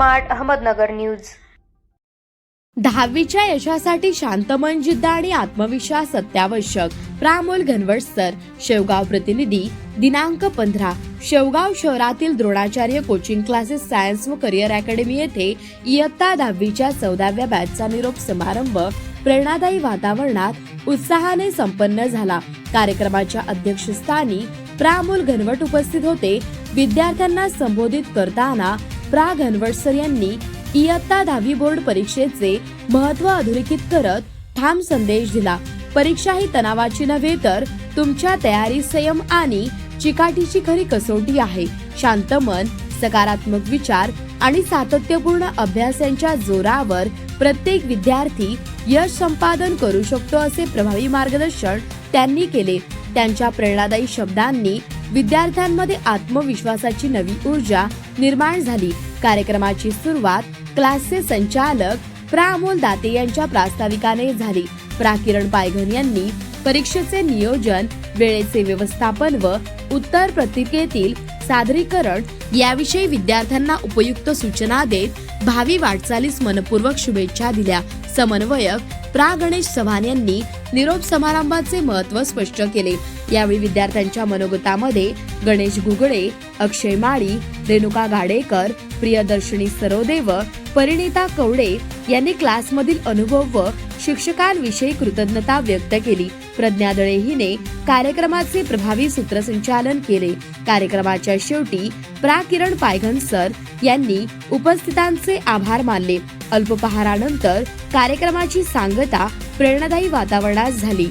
Smart Ahmednagar news. दहावीच्या यशासाठी शांतमन जिद्द आणि आत्मविश्वास अत्यावश्यक. प्रामोल घनवट सर शेवगाव प्रतिनिधी दिनांक पंधरा शेवगाव शहरातील द्रोणाचार्य कोचिंग क्लासेस सायन्स व करिअर अकॅडमी येथे इयत्ता दहावीच्या चौदाव्या बॅचचा निरोप समारंभ प्रेरणादायी वातावरणात उत्साहाने संपन्न झाला. कार्यक्रमाच्या अध्यक्षस्थानी प्रामोल घनवट उपस्थित होते. विद्यार्थ्यांना संबोधित करताना प्रा घनवट यांनी इयत्ता दहावी बोर्ड परीक्षेचे महत्त्व अधोरेखित करत ठाम संदेश दिला. परीक्षा ही तणावाची नव्हे तर तुमच्या तयारी संयम आणि चिकाटीची खरी कसोटी आहे. शांत मन सकारात्मक विचार आणि सातत्यपूर्ण अभ्यास यांच्या जोरावर प्रत्येक विद्यार्थी यश संपादन करू शकतो असे प्रभावी मार्गदर्शन त्यांनी केले. त्यांच्या प्रेरणादायी शब्दांनी विद्यार्थ्यांमध्ये आत्मविश्वासाची नवी ऊर्जा निर्माण झाली. कार्यक्रमाची सुरुवात क्लासचे संचालक प्रा अमोल दाते यांच्या प्रास्ताविकाने झाली. प्रा किरण पायघन यांनी परीक्षेचे नियोजन वेळेचे व्यवस्थापन व उत्तर प्रतिकेतील सादरीकरण याविषयी विद्यार्थ्यांना उपयुक्त सूचना देत भावी वाटचालीस मनपूर्वक शुभेच्छा दिल्या. समन्वयक प्रा गणेश चव्हाण यांनी निरोप समारंभाचे महत्त्व स्पष्ट केले. यावेळी विद्यार्थ्यांच्या मनोगतामध्ये गणेश घुगळे अक्षय माळी रेणुका गाडेकर प्रियदर्शनी सरोदेव परिणिता कवडे यांनी क्लासमधील अनुभव व शिक्षकांविषयी कृतज्ञता व्यक्त केली. प्रज्ञा दळे हिने कार्यक्रमाचे प्रभावी सूत्रसंचालन केले. कार्यक्रमाच्या शेवटी प्रा किरण पायघन सर यांनी उपस्थितांचे आभार मानले. अल्पपहारानंतर कार्यक्रमाची सांगता प्रेरणादायी वातावरणात झाली.